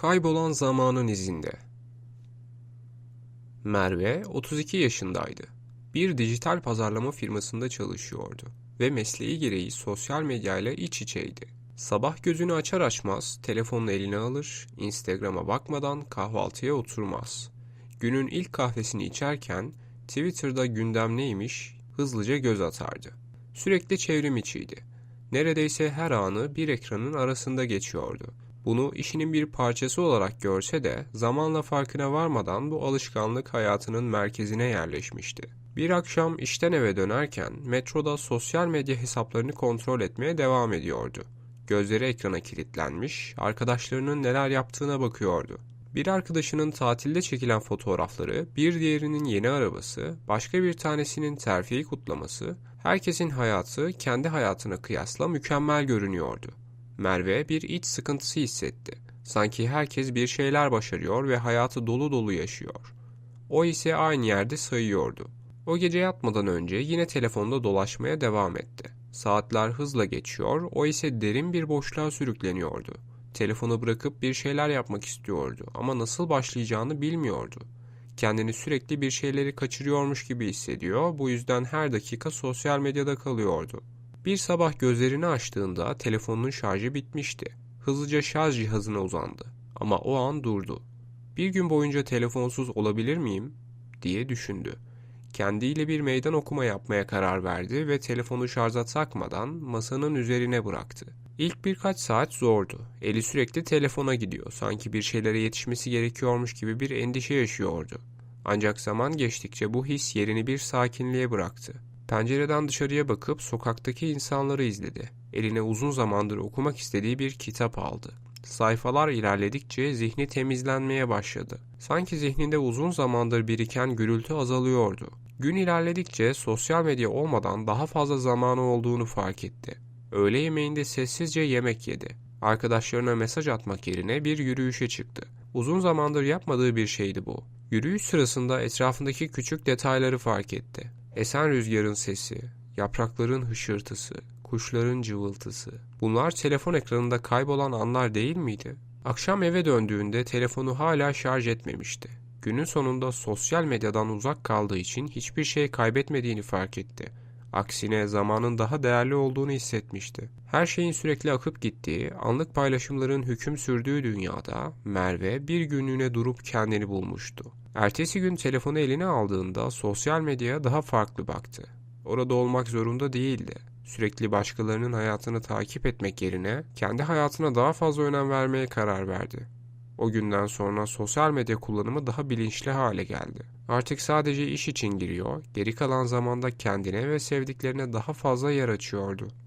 Kaybolan zamanın izinde. Merve 32 yaşındaydı. Bir dijital pazarlama firmasında çalışıyordu ve mesleği gereği sosyal medyayla iç içeydi. Sabah gözünü açar açmaz telefonunu eline alır, Instagram'a bakmadan kahvaltıya oturmaz. Günün ilk kahvesini içerken Twitter'da gündem neymiş hızlıca göz atardı. Sürekli çevrim içiydi. Neredeyse her anı bir ekranın arasında geçiyordu. Bunu işinin bir parçası olarak görse de zamanla farkına varmadan bu alışkanlık hayatının merkezine yerleşmişti. Bir akşam işten eve dönerken metroda sosyal medya hesaplarını kontrol etmeye devam ediyordu. Gözleri ekrana kilitlenmiş, arkadaşlarının neler yaptığına bakıyordu. Bir arkadaşının tatilde çekilen fotoğrafları, bir diğerinin yeni arabası, başka bir tanesinin terfiyi kutlaması, herkesin hayatı kendi hayatına kıyasla mükemmel görünüyordu. Merve bir iç sıkıntısı hissetti. Sanki herkes bir şeyler başarıyor ve hayatı dolu dolu yaşıyor. O ise aynı yerde sayıyordu. O gece yatmadan önce yine telefonda dolaşmaya devam etti. Saatler hızla geçiyor, o ise derin bir boşluğa sürükleniyordu. Telefonu bırakıp bir şeyler yapmak istiyordu ama nasıl başlayacağını bilmiyordu. Kendini sürekli bir şeyleri kaçırıyormuş gibi hissediyor, bu yüzden her dakika sosyal medyada kalıyordu. Bir sabah gözlerini açtığında telefonunun şarjı bitmişti. Hızlıca şarj cihazına uzandı ama o an durdu. Bir gün boyunca telefonsuz olabilir miyim diye düşündü. Kendiyle bir meydan okuma yapmaya karar verdi ve telefonu şarja takmadan masanın üzerine bıraktı. İlk birkaç saat zordu. Eli sürekli telefona gidiyor. Sanki bir şeylere yetişmesi gerekiyormuş gibi bir endişe yaşıyordu. Ancak zaman geçtikçe bu his yerini bir sakinliğe bıraktı. Pencereden dışarıya bakıp sokaktaki insanları izledi. Eline uzun zamandır okumak istediği bir kitap aldı. Sayfalar ilerledikçe zihni temizlenmeye başladı. Sanki zihninde uzun zamandır biriken gürültü azalıyordu. Gün ilerledikçe sosyal medya olmadan daha fazla zamanı olduğunu fark etti. Öğle yemeğinde sessizce yemek yedi. Arkadaşlarına mesaj atmak yerine bir yürüyüşe çıktı. Uzun zamandır yapmadığı bir şeydi bu. Yürüyüş sırasında etrafındaki küçük detayları fark etti. Esen rüzgarın sesi, yaprakların hışırtısı, kuşların cıvıltısı. Bunlar telefon ekranında kaybolan anlar değil miydi? Akşam eve döndüğünde telefonu hala şarj etmemişti. Günün sonunda sosyal medyadan uzak kaldığı için hiçbir şey kaybetmediğini fark etti. Aksine zamanın daha değerli olduğunu hissetmişti. Her şeyin sürekli akıp gittiği, anlık paylaşımların hüküm sürdüğü dünyada Merve bir günlüğüne durup kendini bulmuştu. Ertesi gün telefonu eline aldığında sosyal medyaya daha farklı baktı. Orada olmak zorunda değildi. Sürekli başkalarının hayatını takip etmek yerine kendi hayatına daha fazla önem vermeye karar verdi. O günden sonra sosyal medya kullanımı daha bilinçli hale geldi. Artık sadece iş için giriyor, geri kalan zamanda kendine ve sevdiklerine daha fazla yer açıyordu.